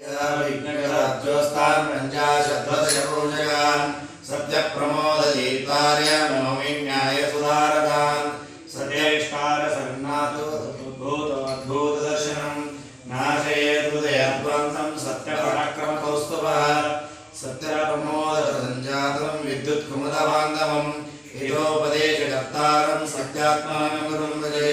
विघ्नकराज्योस्तान् पञ्चाशद्वदशपूजकान् सत्यप्रमोददीप्तार्य नवमी न्यायसुधारकान् सत्यैष्कारसन्नाथोद्भूतमद्भूतदर्शनं नाशयेदुदयध्वंसं सत्यपराक्रमकौस्तुभः सत्यप्रमोदसञ्जातं विद्युत्कुमुदबान्धवं हितोपदेशकर्तारं सत्यात्मानं गुरुं भजे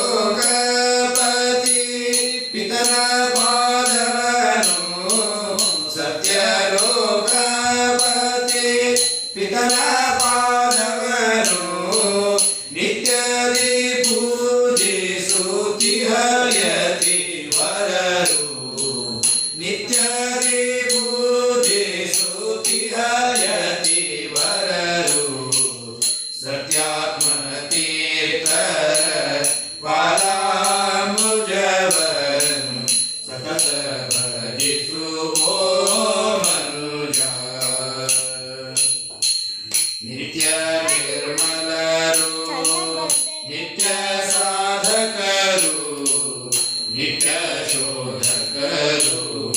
नित्य शोधकरो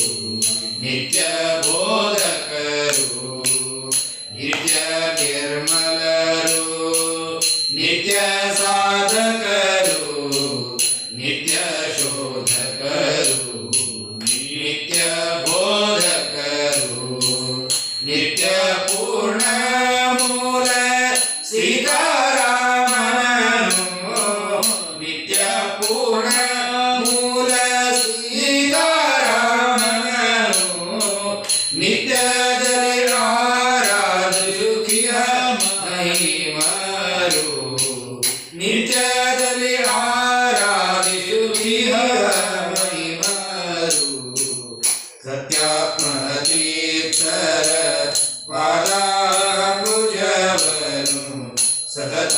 नित्य ನಿತ್ಯದಲ್ಲಿ ಆರಾಧಿಸುತ್ತಿಯ ಮಹಿಮರು ಸತ್ಯಾತ್ಮ ತೀರ್ಥರ ಪಾದಾಂಬುಜವನು ಸತತ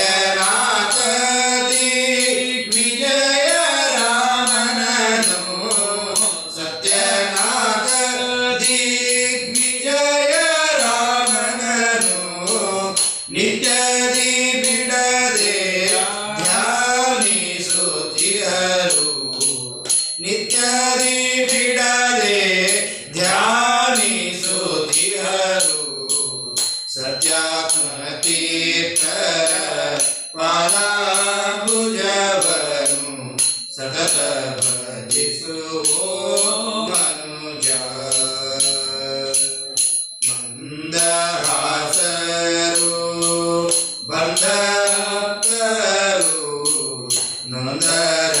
పారాభుజవను సతత భజిసు మనుజ. మందహాసరు బంధకరు నొందర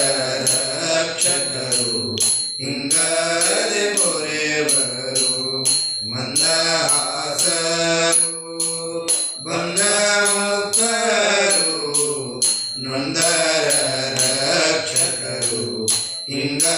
రక్షకరు ఇంగా रक्षकरु हिङ्गा